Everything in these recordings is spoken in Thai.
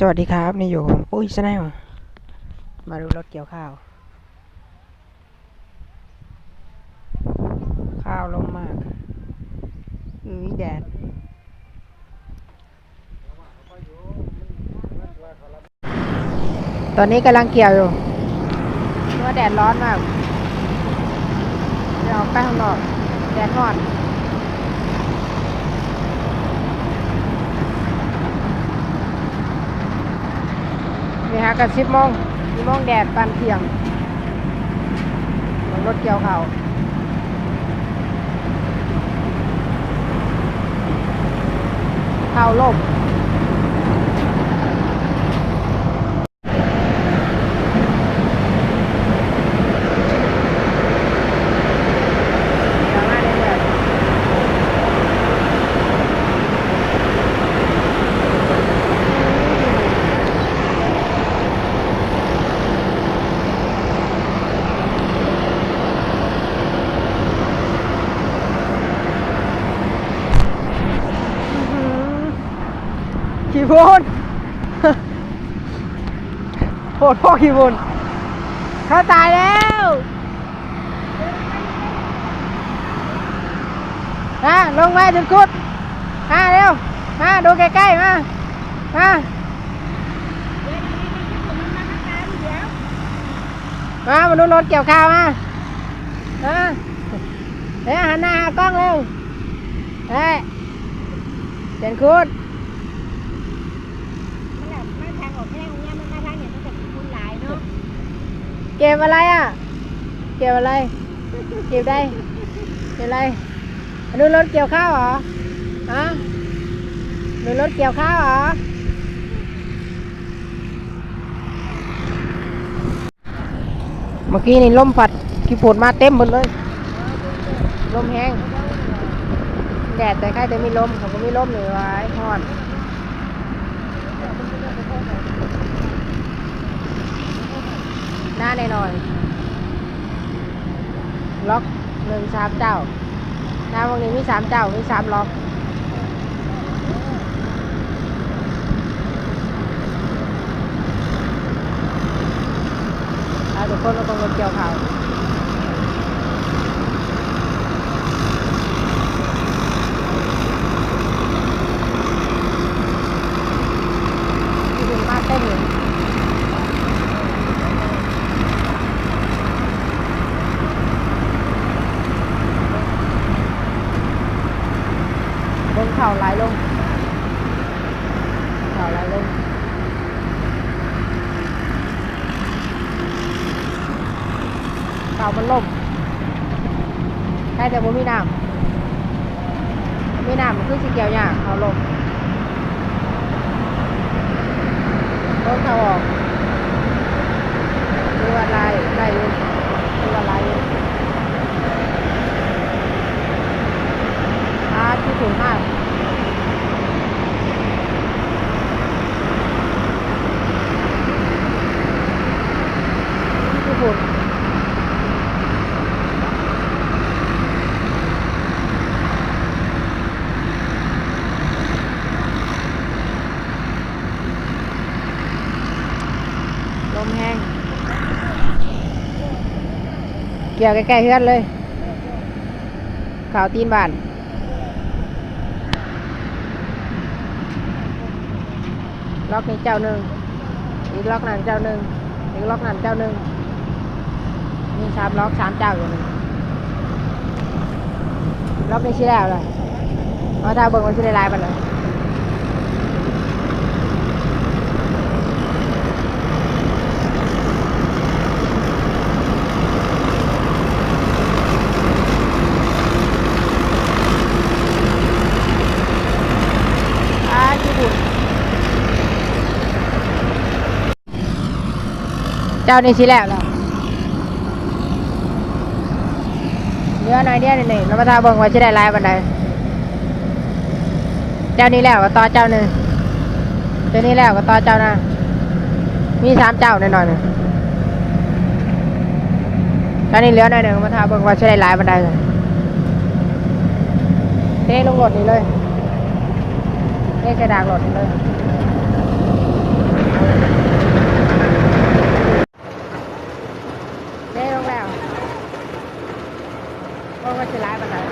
สวัสดีครับนี่อยู่ของปุ้ยชาแนลมาดูรถเกี่ยวข้าว ข้าวลงมากอือแดดตอนนี้กำลังเกี่ยวอยู่เพราะแดดร้อนมากเดี๋ยวไปข้างนอกแดดร้อน นี่ฮะกับสิบโมงสิบโมงแดดปานเที่ยงรถเกี่ยวเขาวข้าวล่มเดี๋ยวมาเรื่อย ๆขี้บุญโหดพ่อขี้บุญเขาตายแล้วมาลงมาจุดกุดมาเร็วมาดูใกล้ๆมามามามาดูรถเกี่ยวข้าวมามาเฮ้ยหันหน้าหากล้องเร็วเฮ้ยเจนคุด มันแบบมาทางออกแค่ของเนี่ยมันมาทางเนี่ยมันจะคุณหลายเนาะ เก็บอะไรอะ เก็บอะไร เก็บได้ เก็บอะไรอันนู้นรถเกี่ยวข้าวเหรอฮะนู้นรถเกี่ยวข้าวเหรอเมื่อกี้นี่ลมพัดขี้ฝนมาเต็มหมดเลย ลมแห้งแดดแต่ใครแต่มีลมเขาก็มีลมหน่อยไว้ฮอนาแน่นอน ล็อกหนึ่ง สามเจ้าหน้าวันนี้มีสามเจ้ามีสามล็อกเอาทุกคนมาตรงรถเกี่ยวเขาวที่ถึงมาเต้นอยู่ บน เข่าไหลลง เข่าไหลลง เข่ามันล่มใช่แต่บ่มีน้ำมีน้ำมันคือสีเขียวยากเข่าลมต้นเข่าออกดูว่าลายลายอยู่ดูว่าลอยู่อาที่สูงมาก ญี่ปุ่นลมแห้ง เกี่ยวใกล้ๆเฮือนเลยข่าวตีนบ้านล็อกนี้เจ้าหนึ่งอีกล็อกนั้นเจ้าหนึ่งอีกล็อกนั้นเจ้าหนึ่งมีสามล็อกสามเจ้าอยู่หนึ่งล็อกนี้ชี้แล้วเลยเอาถ้าเบิ่งมันชี้ได้หลายไปเลยอ่าญี่ปุ่น เจ้านี่ชี้แล้วเหรอเหลือหน่อยเดียวนี่เรามาทาเบิ่งว่าจะได้ลายบันไดเจ้านี้แล้วก็ต่อเจ้าหนึ่งเจ้านี้แล้วก็ต่อเจ้านะมีสามเจ้าหน่อยหน่อยหนึ่งเจ้านี้เหลือหน่อยหนึ่งมาทาเบิ่งว่าจะได้ลายบันไดเลยเทลงรถนี่เลยเทกระดากรถนี่เลย เขาก็จะร้ายประกัน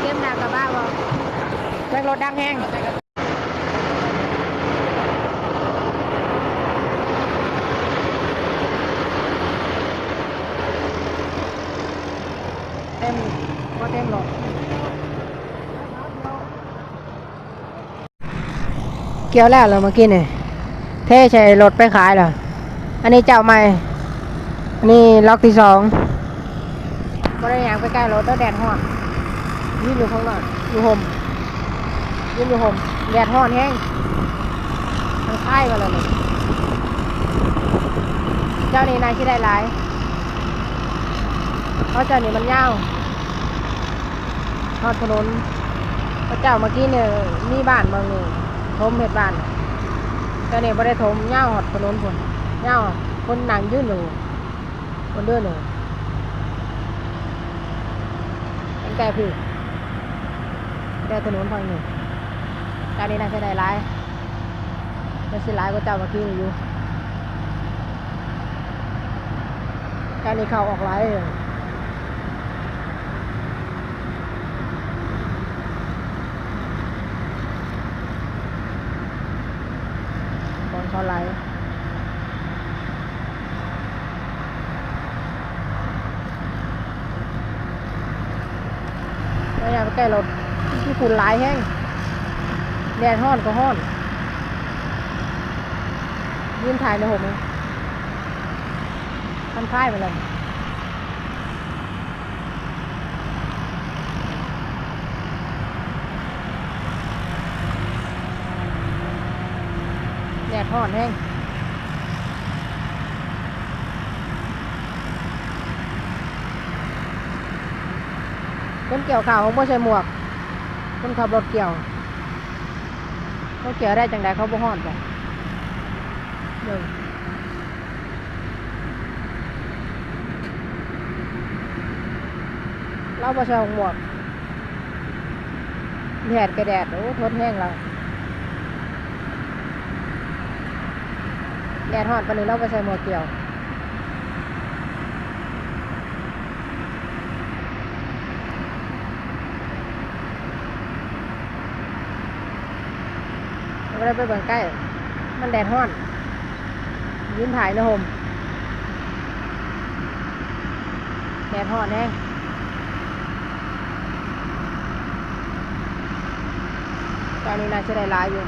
เก็บหน้ากระบะบ่แบกรถดังแห้งเต็มก็เต็มหรอกเกี่ยวแล้วเหรอเมื่อกี้เนี่ยเท่ใช่รถไปขายเหรอ อันนี้เจ้าใหม่ อันนี้ล็อกที่สองก็ได้ยางไปใกล้รถแล้วแดดฮ้อนยืนอยู่ข้างนอกอยู่ห่มยืนอยู่ห่มแดดฮ้อนแห้งทางค่ายมาเลยนี่เจ้านี่นายที่ได้หลายเพราะเจ้านี่มันยาวทอดถนนเพราะเจ้าเมื่อกี้เนี่ยมีบ้านเมืองนี่ทมเห็ดบ้านเจ้านี่ไม่ได้ทมยาวหอดถนนคน ยาวคนนั่งยืนอยู่คนเดินอยู่ตั้งแต่พี่แต่ถนนฝั่งนี้เจ้านี่น่าจะได้หลายไม่ใช่หลายกว่าเจ้าเมื่อกี้อยู่เจ้านี่เข้าออกหลายเลยบอลเขาไล่ไม่อยากไป ใกล้รถที่คุณหลายแห้งแดดห้อนก็ห้อนยืนถ่ายในห่มเลยทำค่ายไปเลยแดดห้อนแห้ง คนเกี่ยวข่าวเขาบ่ใส่หมวก คนขับรถเกี่ยวเขาเกี่ยวได้จังใดเขาบ่ฮ้อนจ้ะเดี๋ยวเราบ่ใส่หมวกแดดกระแดดโอ้ทนแห้งเราแดดฮอดปานนี้เราไปใส่หมวกเกี่ยว ไม่ได้ไปเบิ่งใกล้ มันแดดฮ้อนยืนถ่ายในโฮมแดดฮ้อนแน่ตอนนี้น่าจะได้หลายอยู่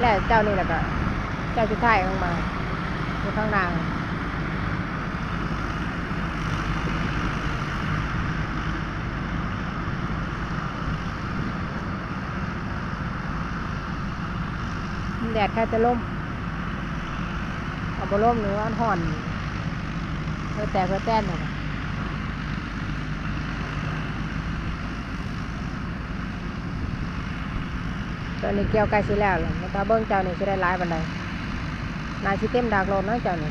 แล้วเจ้านี่แหละก็ เจ้าชุดไทายออกมาอยู่ข้างหน้า แดดแค่จะล่มเอาบล่มหรือว่าห่อนเออแต่เพื่อแต้นหน่อยตอนนี้เกี่ยวใกล้สิแล้วเลยแล้วก็เบิ้งเจ้านี่สิได้หลายบันไดนายสิเต็มดากลนเนะเจ้านี่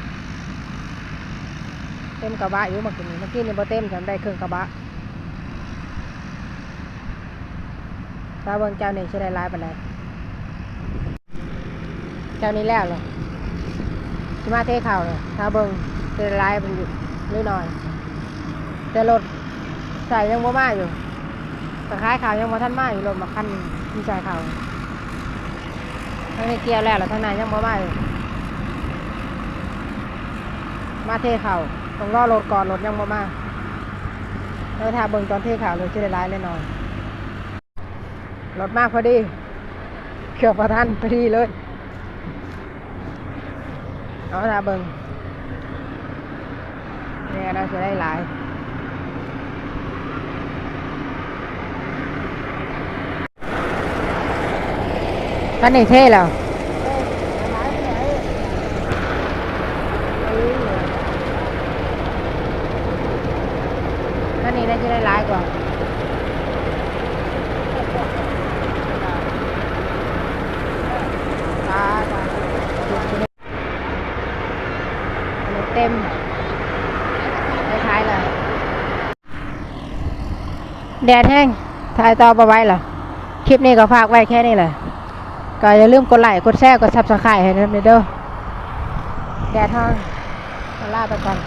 เต็มกระบะอยู่เมื่อกี้นี่เมื่อกี้นี่บ่เต็มจำได้ครึ่งกระบะถ้าเบิ้งเจ้านี่สิได้หลายบันได เจ้านี่แล้วเลยสิมาเทเข่าเลยถ้าเบิ้งสิได้หลายมันอยู่นิดหน่อย แต่รถใส่ยังบ่มาอยู่แต่คล้ายข่าวยังบ่ทันมาอยู่รถมาคันที่ใส่ข่าวทั้งในเกียร์แล้วแล้วทั้งในยังบ่มาอยู่มาเทเข่าต้องรอรถก่อนรถยังบ่มาแล้วถ้าเบิ่งตอนเทเข่าเลยจะได้ร้ายแน่นอนรถมากพอดีเกือบประทันพอดีเลย เอาถ้าเบิ่งเนี่ยน่าจะได้หลายตอนนี้เท่แล้ว ท่านี้น่าจะได้ร้ายกว่า ตาตาอันนี้ เต็มท้ายเลยแดดแห้งถ่ายต่อปไว้เหรอคลิปนี้ก็ฝากไว้แค่นี้เลยก็อย่าลืมกดไลค์กดแชร์กดซับสไครต์ให้ด้วยเด้อแดดห้องลาไปก่อน